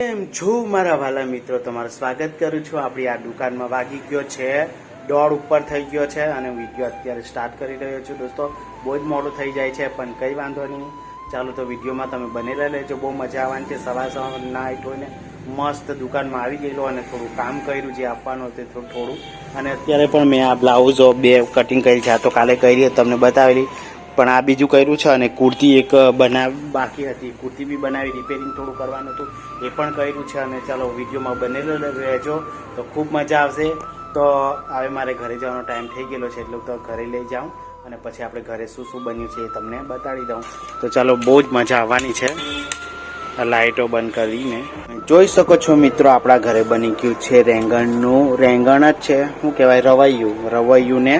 કેમ છો મારા વાલા મિત્રો? તમારું સ્વાગત કરું છું. આપણી આ દુકાનમાં વાગી ગયો છે. દોડ ઉપર થઈ ગયો છે અને વીડિયો અત્યારે સ્ટાર્ટ કરી રહ્યો છું. દોસ્તો, બહુ જ મોડું થઈ જાય છે, પણ કંઈ વાંધો નહીં. ચાલો તો વિડીયોમાં તમે બનેલા લેજો બહુ મજા આવવાની છે. સવાર સવાર નાઇટ હોય ને, મસ્ત દુકાનમાં આવી ગયેલો અને થોડું કામ કર્યું જે આપવાનું હતું થોડું થોડું. અને અત્યારે પણ મેં આ બ્લાઉઝો બે કટિંગ કરી છે. આ તો કાલે કરી તમને બતાવેલી. પણ આ બીજું કર્યું છે અને કુર્તી એક બનાવ, બાકી હતી. કુર્તી બી બનાવી રિપેરિંગ થોડું કરવાનું હતું. એ પણ કર્યું છે અને ચાલો વિડીયોમાં બનેલો રહેજો. તો ખૂબ મજા આવશે. તો હવે મારે ઘરે જવાનો ટાઈમ થઈ ગયેલો છે, એટલે તો ઘરે લઈ જાઉં અને પછી આપણે ઘરે શું શું બન્યું છે એ તમને બતાડી દઉં. તો ચાલો, બહુ જ મજા આવવાની છે. લાઇટો બંધ કરીને. જોઈ શકો છો મિત્રો, આપણા ઘરે બની ગયું છે રેંગણનું. રેંગણ જ છે. શું કહેવાય? રવૈયું. રવૈયું ને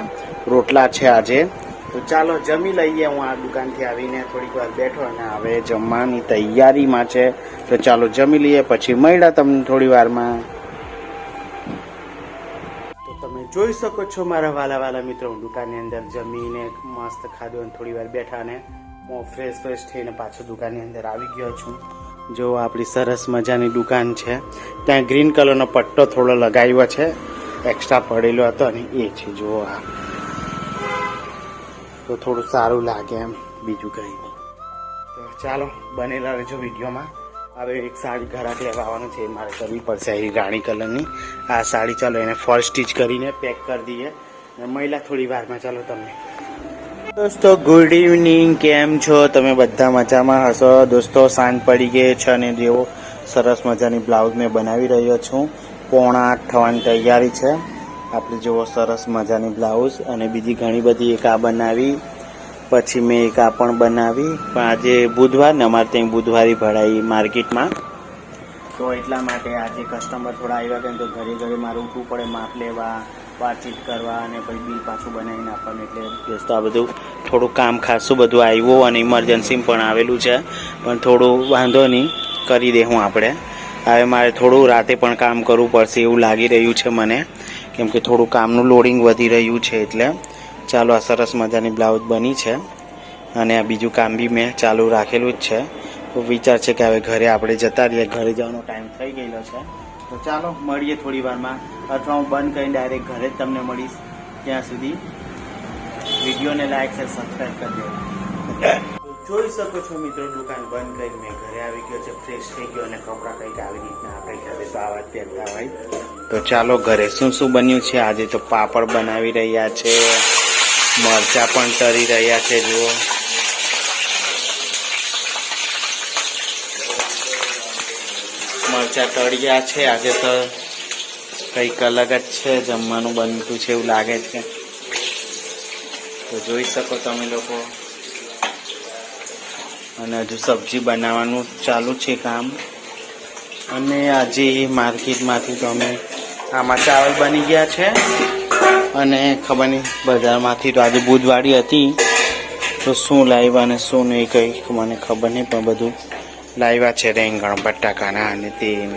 રોટલા છે આજે. તો ચાલો જમી લઈએ, હું આ દુકાનથી આવીને થોડીક વાર બેઠો અને હવે જમવાની તૈયારીમાં છે. તો ચાલો જમી લઈએ, પછી મળ્યા તમને થોડી વારમાં. તો તમે જોઈ શકો છો મારા વાલા વાલા મિત્રો, હું દુકાનની અંદર જમીને મસ્ત ખાધું અને થોડી વાર બેઠા અને હું ફ્રેશ ફ્રેશ થઈને પાછો દુકાનની અંદર આવી ગયો છું. જો આપણી સરસ મજાની દુકાન છે, ત્યાં ગ્રીન કલરનો પટ્ટો થોડો લગાવ્યો છે. એક્સ્ટ્રા પડેલો હતો અને એ છે, જુઓ આ. તો થોડું સારું લાગે એમ, બીજું કંઈ નહીં. તો ચાલો, બનેલા રહેજો વિડીયોમાં. હવે એક સાડી ઘરાક લેવા આવવાનું છે, મારે કરવી પડશે એ રાણી કલરની. આ સાડી ચાલો એને ફર્સ્ટ સ્ટીચ કરીને પેક કરી દઈએ. અને મહિલા થોડી વારમાં, ચાલો તમને. દોસ્તો ગુડ ઇવનિંગ કેમ છો? તમે બધા મજામાં હશો? દોસ્તો, સાંજ પડી ગઈ છે અને જેવો સરસ મજાની બ્લાઉઝ મેં બનાવી રહ્યો છું. પોણા આઠ થવાની તૈયારી છે. આપણે જુઓ સરસ મજાની બ્લાઉઝ અને બીજી ઘણી બધી એક આ બનાવી, પછી મેં એક આ પણ બનાવી. પણ આજે બુધવાર ને અમારે ત્યાં બુધવારી ભરાઈ માર્કેટમાં. તો એટલા માટે આજે કસ્ટમર થોડા આવ્યા ને તો ઘરે ઘરે મારે ઉઠવું પડે, માપ લેવા, વાતચીત કરવા અને પછી બિલ પાછું બનાવીને આપવાનું એટલે દોસ્તો આ બધું. થોડું કામ ખાસું બધું આવ્યું અને ઇમરજન્સી પણ આવેલું છે. પણ થોડું વાંધો નહીં, કરી દે હું આપણે હવે મારે થોડું રાતે પણ કામ કરવું પડશે એવું લાગી રહ્યું છે મને. કેમ કે થોડું કામનું લોડિંગ વધી રહ્યું છે એટલે ચાલો આ સરસ મજાની બ્લાઉઝ બની છે. અને આ બીજું કામ બી મેં ચાલુ રાખેલું જ છે. તો વિચાર છે કે હવે ઘરે આપણે જતા રહીએ. ઘરે જવાનો ટાઈમ થઈ ગયેલો છે. તો ચાલો મળીએ થોડી વારમાં. અથવા હું બંધ કરીને ડાયરેક્ટ ઘરે જ તમને મળીશ ત્યાં સુધી. વિડીયોને લાઈક છે સબસ્ક્રાઈબ કરી દેજો જોઈ શકો છો મિત્રો, દુકાન બંધ કરી મેં ઘરે આવી ગયો છે. ફ્રેશ થઈ ગયો અને કપડાં કંઈક આવી રીતના આપણે ઘરે તો આવા જ પહેરતા હોય. તો ચાલો ઘરે શું શું બન્યું છે? આજે તો પાપડ બનાવી રહ્યા છે. મરચા પણ તરી રહ્યા છે, જુઓ. મરચા તળિયા છે. આજે તો કંઈક અલગ જ છે, જમવાનું બનતું છે એવું લાગે છે. તો જોઈ શકો તમે લોકો. અને હજુ સબ્જી બનાવવાનું ચાલુ છે કામ. અને આજે માર્કેટમાંથી તો અમે આમાં ચાવલ બની ગયા છે. અને ખબર નહીં, બજારમાંથી તો આજે બુધવારી હતી. તો શું લાવ્યા અને શું નહીં કંઈ મને ખબર નહીં, પણ બધું લાવ્યા છે રેંગણ, બટાકાના અને તે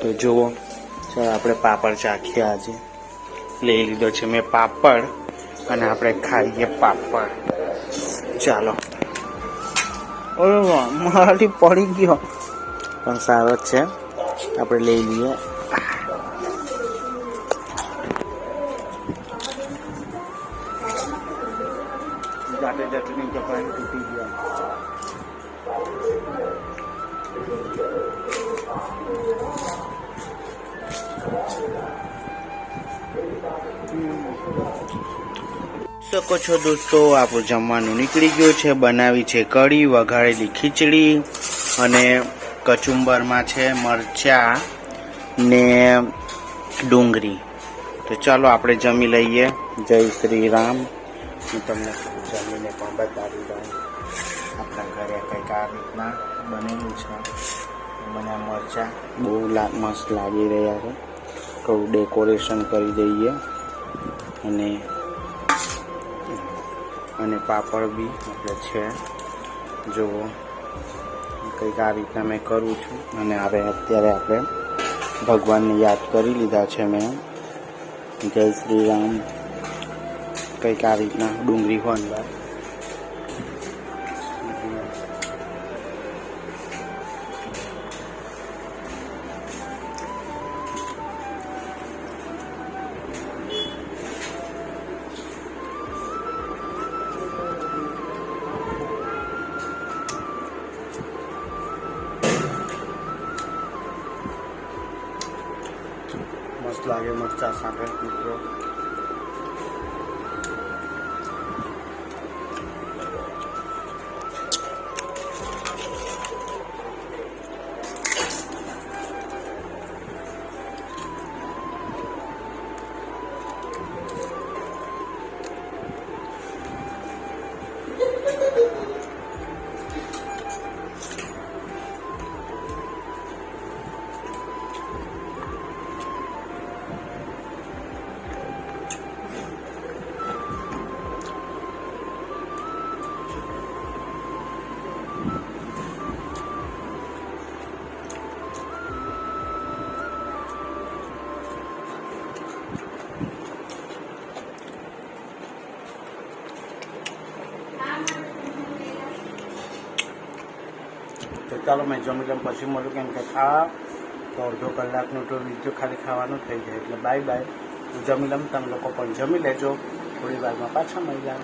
તો જુઓ, ચાલો આપણે પાપડ ચાખીએ આજે. લઈ લીધો છે મેં પાપડ અને આપણે ખાઈએ પાપડ. ચાલો. મારાથી પડી ગયો. પણ સારો જ છે. આપણે લઈ લઈએ. જાતે ચટણી કપાઈ તૂટી ગયા શકો છો દોસ્તો, આપણું જમવાનું નીકળી ગયું છે, બનાવી છે કઢી, વઘારેલી ખીચડી અને કચુંબરમાં છે મરચા ને ડુંગળી. તો ચાલો આપણે જમી લઈએ. જય શ્રી રામ. હું તમને જમીને પણ બતાવી દઉં. આપણા ઘરે કંઈક આ રીતના બનેલું છે. મને મરચાં બહુ મસ્ત લાગી રહ્યા છે. થોડું ડેકોરેશન કરી દઈએ. અને અને પાપડ બી આપણે છે. જુઓ, કંઈક આ રીતના મેં કરું છું. અને હવે અત્યારે આપણે ભગવાનને યાદ કરી લીધા છે મેં. જય Shri Ram. kay kari na dungrihuan ba lagi mau sampai mikro. તો ચાલો મેં જમી લઉં પછી મળું કેમ કે ખા તો અડધો કલાકનું તો વીડિયો ખાલી ખાવાનું થઈ જાય. એટલે બાય બાય હું જમી લઉં તમે લોકો પણ જમી લેજો. થોડી વારમાં પાછા મળી જાય